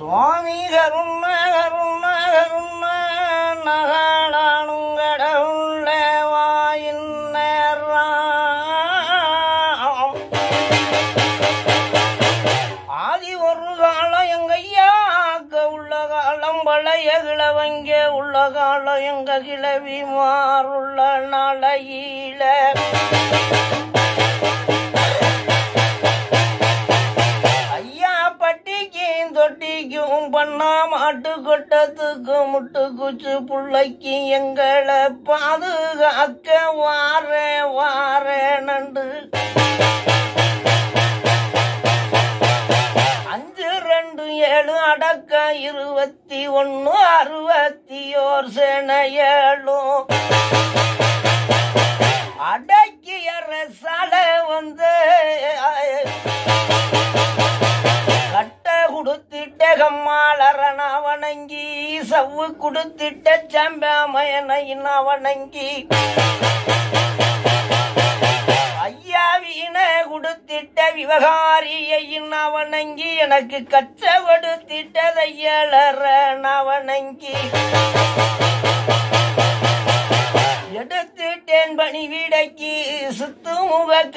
சுவாமி கருண கருண கருண நகடானுங்கடவுள்ள ஆதி ஒரு காலம் எங்க ஐயாக்க உள்ள காலம் பழைய கிழவங்க உள்ள காலம் எங்க கிழவி மாறுள்ள நாளையில தொட்டிக்கும் பண்ணா மாட்டு முட்டு குச்சு புள்ளைக்கு எங்களை பாதுகாக்க வாரே வாரே நண்டு. அஞ்சு ரெண்டு ஏழு அடக்க இருபத்தி ஒன்னு அறுபத்தி ஓர் சேன ஏழும். அடக்கிய ரசால வந்து கட்ட கொடுத்திட்ட கம்மாள சவ்வு கொடுத்திட்ட சம்பாமயனையின் வணங்கி ஐயா வீண கொடுத்திட்ட விவகாரியையின் வணங்கி எனக்கு கச்ச கொடுத்திட்ட தையலற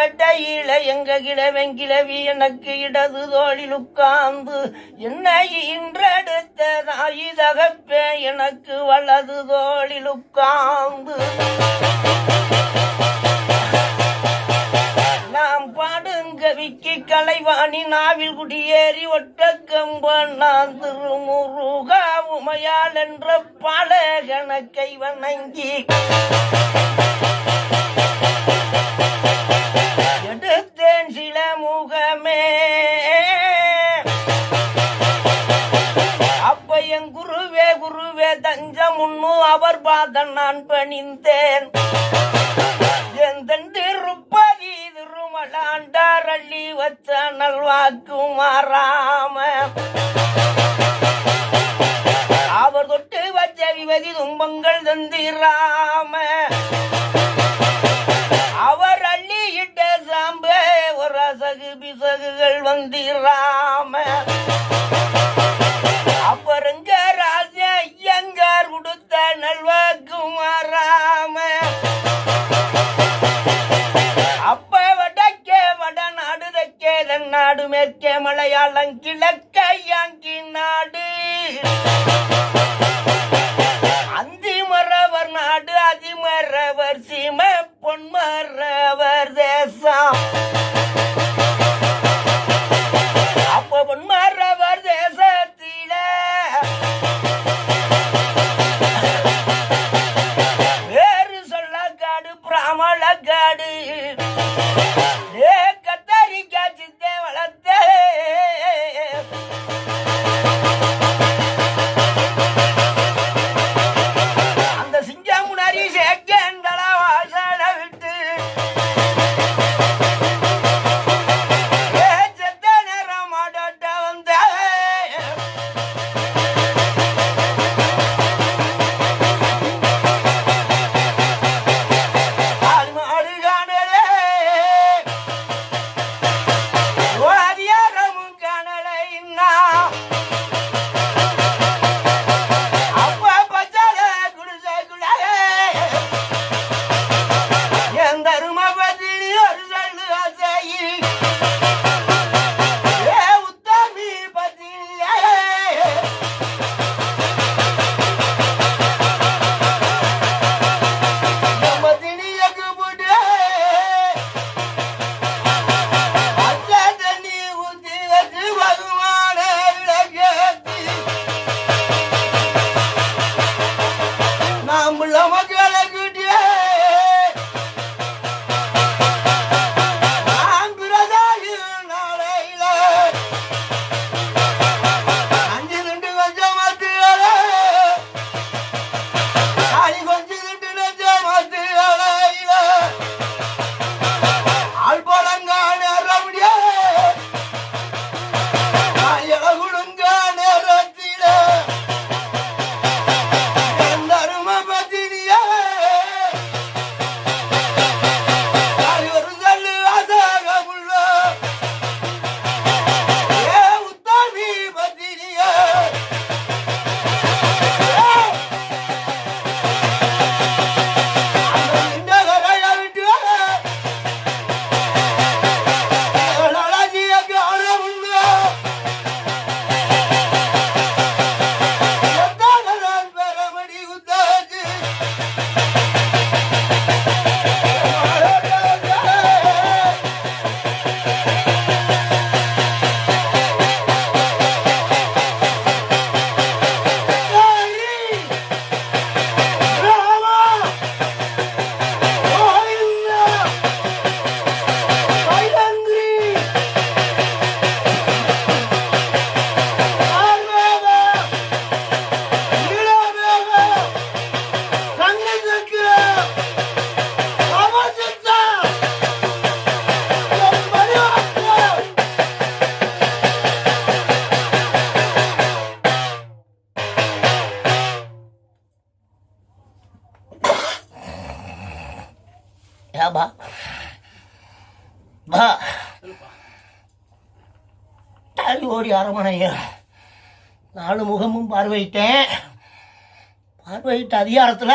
கட்டையில எங்க கிழவன் எனக்கு இடது தோளில் உட்கார்ந்து என்னை இன்றெடுத்த தாயி தகப்பே எனக்கு வலது தோளில் உட்கார்ந்து. நாம் பாடுங்க விக்கி கலைவாணி நாவில் குடியேறி ஒட்ட கம்பன் நான் திருமுருகா உமையால் என்ற பாலகணக்கை வணங்கி நல்வாக்கு மாறாம அவர் தொட்டு வச்ச விபதி துன்பங்கள் தந்திராம. அவர் அள்ளி இட்ட சாம்பே ஒரு அசகு பிசகுகள் வந்திராம. நாடு சிம சீம பொன்மரவர் கோடி அரமனையும் நாலு முகமும் பார்வையிட்டேன். பார்வையிட்ட அதிகாரத்தில்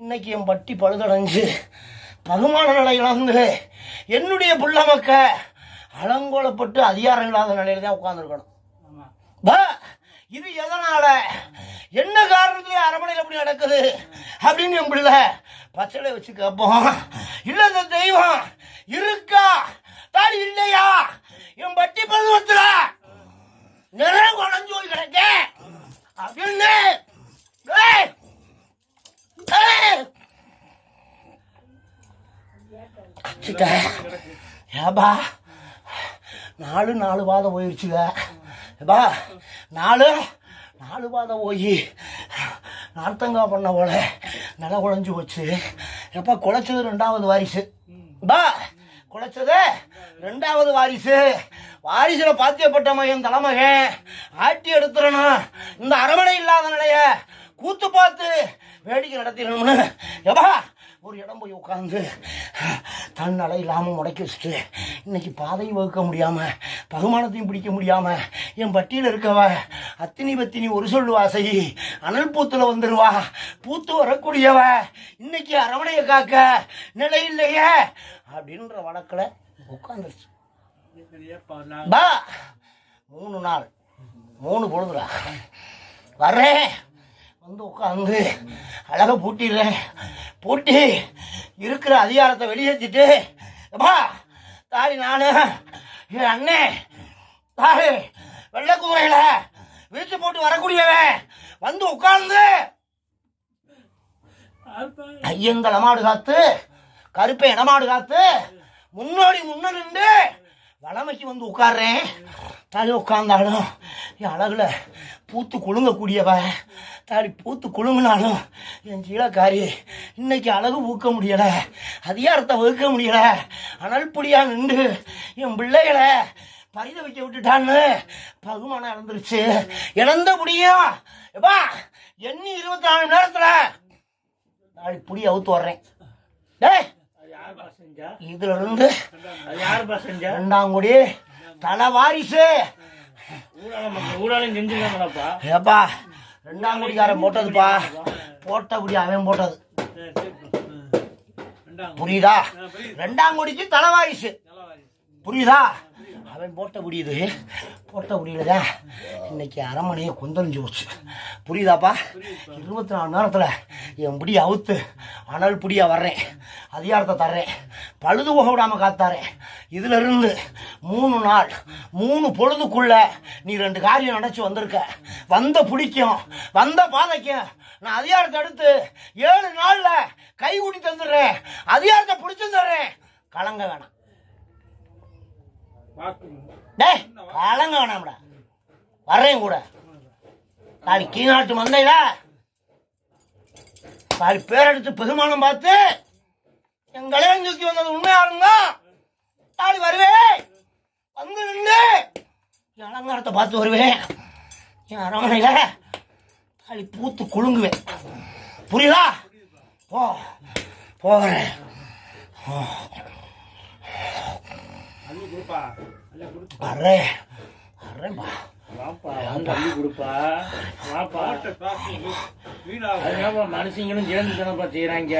இன்னைக்கு என் பட்டி பழுதடைஞ்சு பகுமான நிலை இழந்து என்னுடைய புள்ள மக்க அலங்கோலப்பட்டு அதிகாரம் இல்லாத நிலையில தான் உட்காந்துருக்கணும் இது எதனால? என்ன காரணத்துல அரமனையில் அப்படி நடக்குது? அப்படின்னு என் பிள்ளை பச்சளை வச்சு கேட்போம். இல்ல இந்த தெய்வம் இருக்கா? தாடி இல்லையா? என் பட்டி பருவத்துல நிறைய குழஞ்சு போய் கிடக்க. அப்படின்னு. ஏபா. ஏப்பா நாலு நாலு பாதம் போயிடுச்சுங்க ஏப்பா நாலு நாலு பாதம் போய். நார்த்தங்கா பண்ண போல. நில குழஞ்சு போச்சு. எப்போ குழைச்சது ரெண்டாவது வாரிசு. பா. குழைச்சது ரெண்டாவது வாரிசு. வாரிசுல பாத்தியப்பட்ட மகன் தலைமகன் ஆட்டி எடுத்துடணும் இந்த அரவணை இல்லாத நிலைய கூத்து பார்த்து வேடிக்கை நடத்திடணும்னு. எப்பா ஒரு இடம் போய் உட்காந்து தன்னலை இல்லாமல் முடக்கி வச்சுட்டு இன்னைக்கு பாதையும் வகுக்க முடியாமல் பகுமானத்தையும் பிடிக்க முடியாமல் என் பட்டியில் இருக்கவ அத்தினி பத்தினி ஒரு சொல் வாசை அனல் பூத்தில் வந்துடுவா பூத்து வரக்கூடியவ இன்னைக்கு அரவணையை காக்க நிலை இல்லையே அப்படின்ற வழக்கில் உட்காந்துருச்சு. பா மூணு நாள். மூணு பொழுதுடா. வர்றேன். வந்து உட்காந்து அழகா பூட்டிடுறேன். பூட்டி இருக்கிற அதிகாரத்தை வெளியேற்றிட்டு அப்பா தாய் நானு என் அண்ணே தாய் வெள்ளக்கூரையில விரிச்சு போட்டு வரக்கூடியவன். வந்து உட்கார்ந்து ஐயங்கள் அமாடு காத்து கருப்பை இடமாடு காத்து முன்னாடி முன்ன நின்று வளமைக்கு வந்து உட்காடுறேன் தாலி உட்கார்ந்தாலும் என் அழகுல பூத்து குழுங்கக்கூடியவ தாடி பூத்து குலுங்கினாலும் என் ஜீலக்காரி இன்னைக்கு அழகு ஊக்க முடியலை. அதிகாரத்தை வகுக்க முடியல. அனல் புடியா நின்று என் பிள்ளைகளை பரித வைக்க விட்டுட்டான்னு பகுமானம் இழந்துருச்சு இழந்த முடியும் எப்பா எண்ணி இருபத்தி நாலு மணி நாளைக்கு புடி அவுத்து வர்றேன். டே இதுல இருந்து அது யாருப்பா செஞ்சா? ரெண்டாம் குடி தலை வாரிசு. ஊராலையும் செஞ்சுருக்காங்களாப்பா ஏப்பா ரெண்டாம் குடிக்காரன் போட்டதுப்பா. போட்ட குடி அவன் போட்டது. புரியுதா? ஆ, புரியுது. ரெண்டாம் குடிக்கு தலை வாரிசு. நல்லா வாரி. புரியுதா? அவன் போட்ட முடியுது போட்ட முடியல இன்னைக்கு அரமனையை கொந்தளிஞ்சு போச்சு. புரியுதாப்பா? இருபத்தி நாலு நேரத்தில் என் பிடி அவுத்து அனல் பிடியா வர்றேன். அதிகாரத்தை தர்றேன். பழுது போக விடாம காத்தாரேன் இதுல இருந்து மூணு நாள் மூணு பொழுதுக்குள்ள நீ ரெண்டு காரியம் நினைச்சு வந்திருக்க. வந்த பிடிக்கும் வந்த பாதைக்கும் நான் அதிகாரத்தை எடுத்து ஏழு நாள்ல கை கூட்டி தந்துடுறேன். அதிகாரத்தை பிடிச்சு தர்றேன். கலங்க வேணாம். டேய் கலங்க வேணாம்டா. வர்றேன் கூட. நாளைக்கு கீழ்நாட்டு மந்தையில. நாளை பேரெடுத்து பெருமானம் பார்த்து கல்யாணம் தூக்கி வந்தது உண்மையா இருங்க நாளை வருவேன் வந்து நின்று என் அலங்காரத்தை பார்த்து வருவேன் என் அரமனையில நாளை பூத்து குலுங்குவேன். புரியுதா? போ போகிறேன். அள்ளி கொடுப்பா. மனுஷங்களும் சேர்ந்து தானப்பா செய்யறாங்க